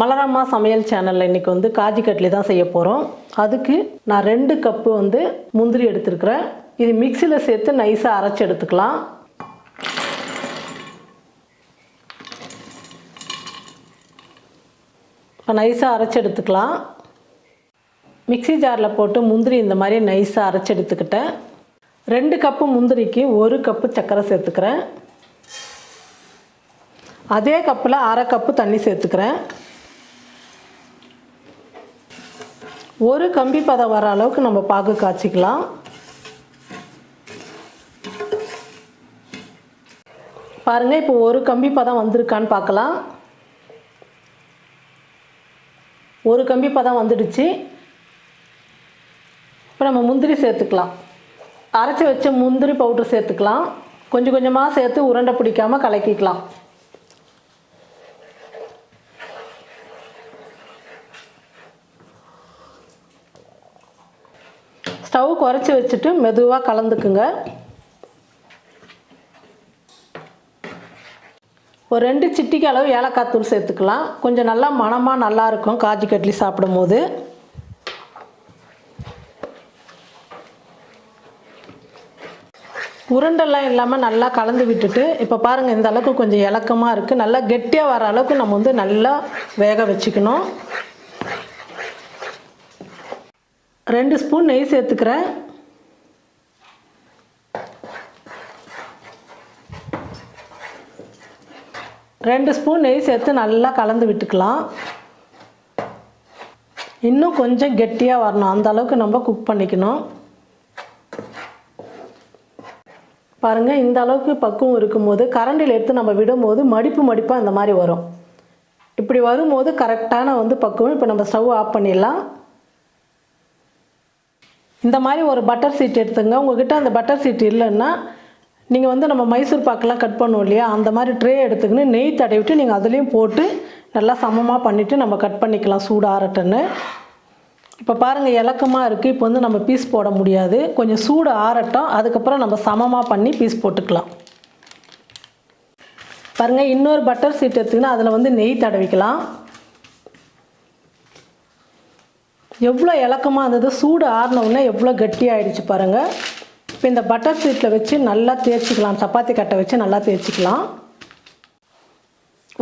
மலரம்மா சமையல் சேனலில் இன்றைக்கி வந்து காஜி கட்லி தான் செய்ய போகிறோம் அதுக்கு நான் ரெண்டு கப்பு வந்து முந்திரி எடுத்துருக்குறேன். இது மிக்சியில் சேர்த்து நைஸாக அரைச்சி எடுத்துக்கலாம். இப்போ நைஸாக அரைச்சி எடுத்துக்கலாம். மிக்ஸி ஜாரில் போட்டு முந்திரி இந்த மாதிரி நைஸாக அரைச்சி எடுத்துக்கிட்டேன். ரெண்டு கப்பு முந்திரிக்கு ஒரு கப்பு சர்க்கரை சேர்த்துக்கிறேன். அதே கப்பில் அரை கப்பு தண்ணி சேர்த்துக்கிறேன். ஒரு கம்பி பதம் வர அளவுக்கு நம்ம பாகு காய்ச்சிக்கலாம். பாருங்கள் இப்போ ஒரு கம்பி பதம் வந்திருக்கான்னு பார்க்கலாம். ஒரு கம்பி பதம் வந்துடுச்சு. இப்போ நம்ம முந்திரி சேர்த்துக்கலாம். அரைச்சி வச்ச முந்திரி பவுட்ரு சேர்த்துக்கலாம். கொஞ்சம் கொஞ்சமாக சேர்த்து உருண்டை பிடிக்காமல் கலக்கிக்கலாம். ஸ்டவ் குறைச்சி வச்சுட்டு மெதுவாக கலந்துக்குங்க. ஒரு ரெண்டு சிட்டிக்கு அளவு ஏலக்காய் தூள் சேர்த்துக்கலாம். கொஞ்சம் நல்லா மணமாக நல்லாயிருக்கும் காஜி கட்லி சாப்பிடும் போது உருண்டெல்லாம் இல்லாமல் நல்லா கலந்து விட்டுட்டு இப்போ பாருங்கள் இந்த அளவுக்கு கொஞ்சம் இலக்கமாக இருக்குது நல்லா கெட்டியாக வர அளவுக்கு நம்ம வந்து நல்லா வேக வச்சுக்கணும். ரெண்டு ஸ்பூன் நெய் சேர்த்துக்கிறேன். ரெண்டு ஸ்பூன் நெய் சேர்த்து நல்லா கலந்து விட்டுக்கலாம். இன்னும் கொஞ்சம் கெட்டியாக வரணும். அந்த அளவுக்கு நம்ம குக் பண்ணிக்கணும். பாருங்கள் இந்த அளவுக்கு பக்குவம் இருக்கும்போது கரண்டில் எடுத்து நம்ம விடும்போது மடிப்பு மடிப்பாக இந்த மாதிரி வரும். இப்படி வரும்போது கரெக்டான வந்து பக்குவம். இப்போ நம்ம ஸ்டவ் ஆஃப் பண்ணிடலாம். இந்த மாதிரி ஒரு பட்டர் சீட் எடுத்துங்க. உங்ககிட்ட அந்த பட்டர் சீட் இல்லைன்னா நீங்கள் வந்து நம்ம மைசூர் பாக்கெலாம் கட் பண்ணுவோம் இல்லையா? அந்த மாதிரி ட்ரே எடுத்துக்கின்னு நெய் தடவிட்டு நீங்கள் அதுலேயும் போட்டு நல்லா சமமாக பண்ணிவிட்டு நம்ம கட் பண்ணிக்கலாம் சூடு இப்போ பாருங்கள் இலக்கமாக இருக்குது இப்போ வந்து நம்ம பீஸ் போட முடியாது. கொஞ்சம் சூடு ஆறட்டும். அதுக்கப்புறம் நம்ம சமமாக பண்ணி பீஸ் போட்டுக்கலாம். பாருங்கள் இன்னொரு பட்டர் சீட் எடுத்துக்கினா அதில் வந்து நெய் தடவிக்கலாம். எவ்வளோ இலக்கமாக இருந்தது? சூடு ஆறினவுடனே எவ்வளோ கட்டியாயிடுச்சு பாருங்கள் இப்போ இந்த பட்டர் ஸ்வீட்டில் வச்சு நல்லா தேய்ச்சிக்கலாம். சப்பாத்தி கட்டை வச்சு நல்லா தேய்ச்சிக்கலாம்.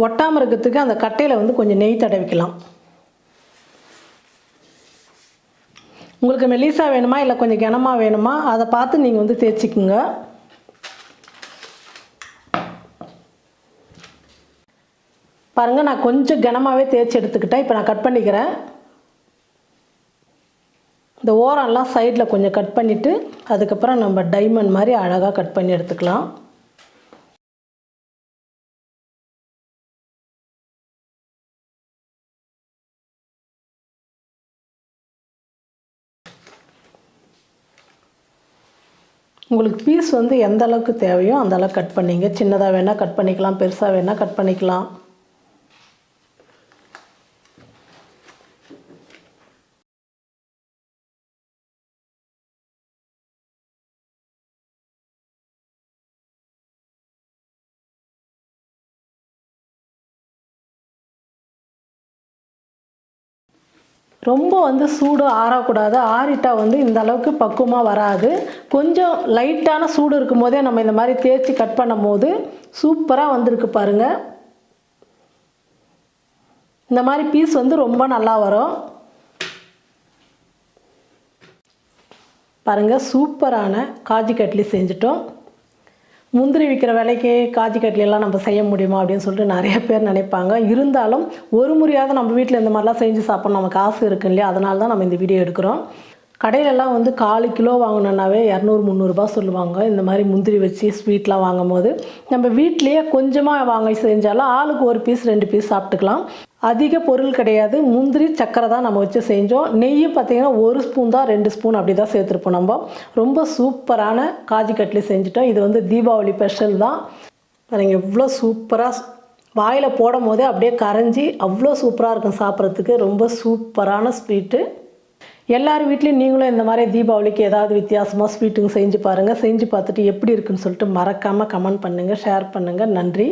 ஒட்டாமல் இருக்கிறதுக்கு அந்த கட்டையில் வந்து கொஞ்சம் நெய் தடவிக்கலாம். உங்களுக்கு மெலிசா வேணுமா? இல்லை கொஞ்சம் கனமாக வேணுமா? அதை பார்த்து நீங்கள் வந்து தேய்ச்சிக்குங்க. பாருங்கள் நான் கொஞ்சம் கனமாகவே தேய்ச்சி எடுத்துக்கிட்டேன். இப்போ நான் கட் பண்ணிக்கிறேன். இந்த ஓரம்லாம் சைடில் கொஞ்சம் கட் பண்ணிவிட்டு அதுக்கப்புறம் நம்ம டைமண்ட் மாதிரி அழகாக கட் பண்ணி எடுத்துக்கலாம். உங்களுக்கு பீஸ் வந்து எந்த அளவுக்கு தேவையோ அந்த அளவுக்கு கட் பண்ணிங்க. சின்னதாக வேணால் கட் பண்ணிக்கலாம் பெருசாக வேணால் கட் பண்ணிக்கலாம். ரொம்ப வந்து சூடு ஆறக்கூடாது. ஆறிட்டால் வந்து இந்த அளவுக்கு பக்குவமாக வராது. கொஞ்சம் லைட்டான சூடு இருக்கும் போதே நம்ம இந்த மாதிரி தேய்ச்சி கட் பண்ணும் போது சூப்பராக வந்திருக்கு பாருங்கள் இந்த மாதிரி பீஸ் வந்து ரொம்ப நல்லா வரும். பாருங்கள் சூப்பரான காஜி கட்லி செஞ்சிட்டோம். முந்திரி விற்கிற விலைக்கு காஜி கட்லியெல்லாம் நம்ம செய்ய முடியுமா அப்படின்னு சொல்லிட்டு நிறைய பேர் நினைப்பாங்க. இருந்தாலும் ஒரு முறையாவது நம்ம வீட்டில் இந்த மாதிரிலாம் செஞ்சு சாப்பிட்ணும். நம்ம காசு இருக்கு இல்லையா? அதனால தான் நம்ம இந்த வீடியோ எடுக்கிறோம். கடையிலலாம் வந்து காலு கிலோ வாங்கினோன்னாவே இரநூறு முந்நூறுரூபா சொல்லுவாங்க. இந்த மாதிரி முந்திரி வச்சு ஸ்வீட்லாம் வாங்கும் போது நம்ம வீட்லேயே கொஞ்சமாக வாங்க செஞ்சாலும் ஆளுக்கு ஒரு பீஸ் ரெண்டு பீஸ் சாப்பிட்டுக்கலாம். அதிக பொருள் கிடையாது. முந்திரி சக்கரை தான் நம்ம வச்சு செஞ்சோம். நெய் பார்த்திங்கன்னா ஒரு ஸ்பூன் தான் ரெண்டு ஸ்பூன் அப்படி தான் சேர்த்துருப்போம் நம்ம. ரொம்ப சூப்பரான காஜி கட்லி செஞ்சுட்டோம். இது வந்து தீபாவளி ஸ்பெஷல் தான். பாருங்கள் எவ்வளோ சூப்பராக வாயில் போடும் போதே அப்படியே கரைஞ்சி அவ்வளோ சூப்பராக இருக்கும் சாப்பிட்றதுக்கு. ரொம்ப சூப்பரான ஸ்வீட்டு எல்லார் வீட்லேயும் நீங்களும் இந்த மாதிரி தீபாவளிக்கு ஏதாவது வித்தியாசமாக ஸ்வீட்டுங்க செஞ்சு பாருங்கள் செஞ்சு பார்த்துட்டு எப்படி இருக்குன்னு சொல்லிட்டு மறக்காமல் கமெண்ட் பண்ணுங்கள் ஷேர் பண்ணுங்கள் நன்றி.